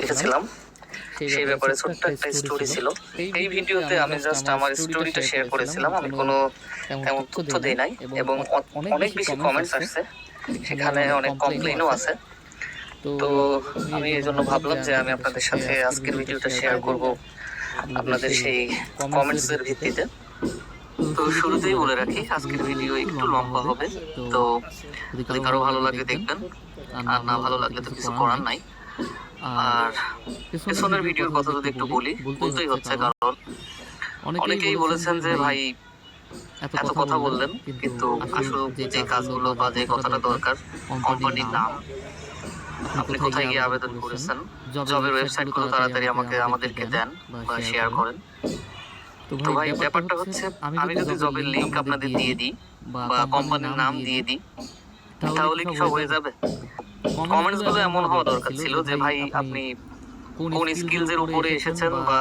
দেখেছিলাম। সেই ব্যাপারে ছোট্ট একটা স্টোরি ছিল। এই ভিডিওতে আমি জাস্ট আমার স্টোরিটা শেয়ার করেছিলাম। আমি কোনো তেমন তথ্য দেই নাই এবং অনেক বেশি কমেন্টস আসছে। সেখানে অনেক কমপ্লেনও আছে তো আমি এই জন্য ভাবলাম যে আমি আপনাদের সাথে আজকের ভিডিওটা শেয়ার করব আপনাদের সেই কমেন্টসের ভিত্তিতে। তো শুরুতেই বলে রাখি আজকের ভিডিও একটু লম্বা হবে। তো যদি কারও ভালো লাগে দেখবেন। আর না ভালো লাগলে তো কিছু করার নাই আর পেছনের ভিডিওর কথা যদি একটু বলি বলতেই হচ্ছে কারণ অনেকেই বলেছেন যে ভাই এত কথা বললেন কিন্তু আসলে যে কাজগুলো বা যে কথাটা দরকার কোম্পানির নাম আপনি কোথায় গিয়ে আবেদন করেছেন জবের ওয়েবসাইটগুলো তাড়াতাড়ি আমাকে আমাদেরকে দেন বা শেয়ার করেন। তো ভাই ব্যাপারটা হচ্ছে আমি যদি জবের লিংক আপনাদের দিয়ে দিই বা কোম্পানির নাম দিয়ে দিই তাহলে কি সব হয়ে যাবে? কমেন্টসগুলো এমন হওয়া দরকার ছিল যে ভাই আপনি কোন স্কিলস এর উপরে এসেছেন বা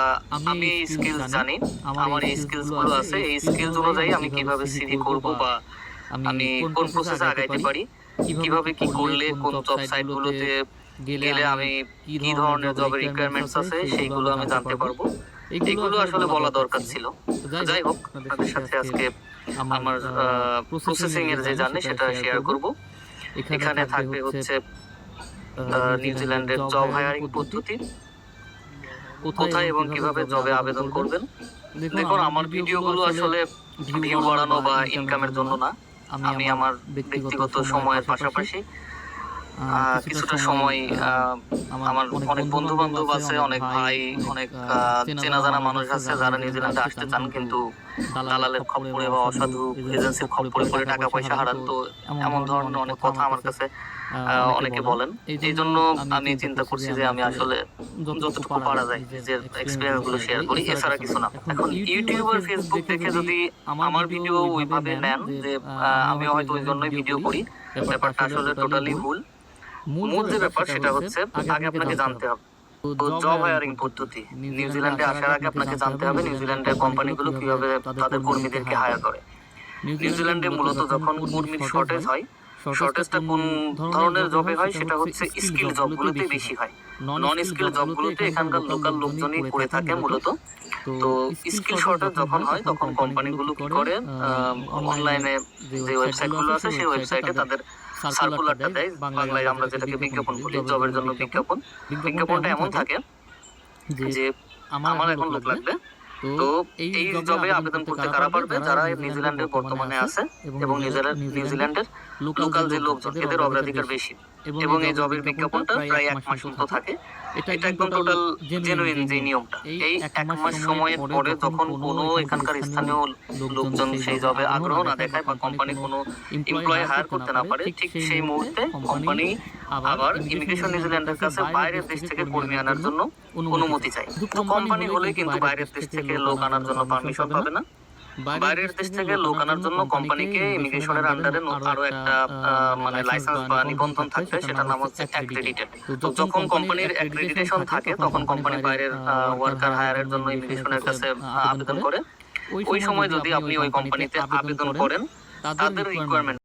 আমি এই স্কিলস জানি আমার এই স্কিলসগুলো আছে এই স্কিলস অনুযায়ী আমি কীভাবে সিভি করব বা আমি কোন প্রসেসে আগাইতে পারি কীভাবে কি করলে কোন জব সাইট গুলোতে গেলে আমি কি ধরনের জবের রিকোয়ারমেন্টস আছে সেইগুলো আমি জানতে পারব। এগুলো আসলে বলা দরকার ছিল। যাই হোক আপনাদের সাথে আজকে আমার প্রসেসিং এর যে জানি সেটা শেয়ার করব এখানে থাকবে হচ্ছে নিউজিল্যান্ডের জব হায়ারিং পদ্ধতি। কোথায় এবং কীভাবে জবে আবেদন করবেন? দেখুন আমার ভিডিওগুলো আসলে ভিউ বাড়ানো বা ইনকামের জন্য না। আমি আমার ব্যক্তিগত সময়ের পাশাপাশি কিছুটা সময় আমার অনেক বন্ধু বান্ধব আছে অনেক ভাই অনেক চেনা জানা মানুষ আছে যারা নিউজিল্যান্ডে আসতে চান কিন্তু দালালের খপ্পরে বা অসাধু এজেন্সির খপ্পরে পড়ে টাকা পয়সা হারান তো এমন ধরনের অনেক কথা আমার কাছে অনেকে বলেন। এই জন্য আমি চিন্তা করছি যে আমি আসলে যতটুকু পারা যায় যে এক্সপিরিয়েন্সগুলো শেয়ার করি। এছাড়া কিছু না। এখন ইউটিউব আর ফেসবুক দেখে যদি আমার ভিডিও ওইভাবে নেন যে আমি হয়তো ওই জন্যই ভিডিও করি ব্যাপারটা আসলে টোটালি ভুল মূল যে ব্যাপার সেটা হচ্ছে আগে আপনাকে জানতে হবে। জব হায়ারিং পদ্ধতি। নিউজিল্যান্ডে আসার আগে আপনাকে জানতে হবে নিউজিল্যান্ডের কোম্পানিগুলো কীভাবে তাদের কর্মীদেরকে হায়ার করে। নিউজিল্যান্ডে মূলত যখন কর্মীর শর্টেজ হয় শর্টেজটা কোন ধরনের জবে হয় সেটা হচ্ছে স্কিল জবগুলোতে বেশি হয়। নন স্কিল জবগুলোতে এখানকার লোকাল লোকজনই করে থাকে মূলত। তো স্কিল শর্টেজ যখন হয় তখন কোম্পানিগুলো কি করে অনলাইনে যে ওয়েবসাইটগুলো আছে সেই ওয়েবসাইটে তাদের সার্কুলারটা দেয় বাংলায় আমরা যেটাকে বিজ্ঞাপন বলি জবের জন্য বিজ্ঞাপন। বিজ্ঞাপনটা এমন থাকে যে আমার এখন লোক লাগবে। তো এই জবে আবেদন করতে কারা পারবে? যারা নিউজিল্যান্ডে বর্তমানে আছে এবং নিউজিল্যান্ড নিউজিল্যান্ডের লোকাল যে লোকজন এদের অগ্রাধিকার বেশি। এবং এই জবের বিজ্ঞাপনটা প্রায় এক মাস মতো থাকে। এটা একদম টোটাল জেনুইন যে নিয়মটা। এই এক মাস সময়ের পরে যখন কোনো এখানকার স্থানীয় লোকজন সেই জবে আগ্রহ না দেখায় বা কোম্পানি কোনো এমপ্লয়ি হায়ার করতে না পারে ঠিক সেই মুহূর্তে কোম্পানি আবার ইমিগ্রেশন নিউজিল্যান্ডের কাছে বাইরের দেশ থেকে কর্মী আনার জন্য অনুমতি তো কোম্পানি হলে কিন্তু বাইরের দেশ থেকে লোক আনার জন্য পারমিশন পাবে না। বাইরের দেশ থেকে লোক আনার জন্য কোম্পানিকে ইমিগ্রেশনের আন্ডারে আরও একটা মানে লাইসেন্স বা নিবন্ধন থাকবে সেটার নাম হচ্ছে অ্যাক্রেডিটেড তো যখন কোম্পানির অ্যাক্রেডিটেশন থাকে তখন কোম্পানি বাইরের ওয়ার্কার হায়ারের জন্য ইমিগ্রেশনের কাছে আবেদন করে। ওই সময় যদি আপনি ওই কোম্পানিতে আবেদন করেন তাদের রিকোয়ারমেন্ট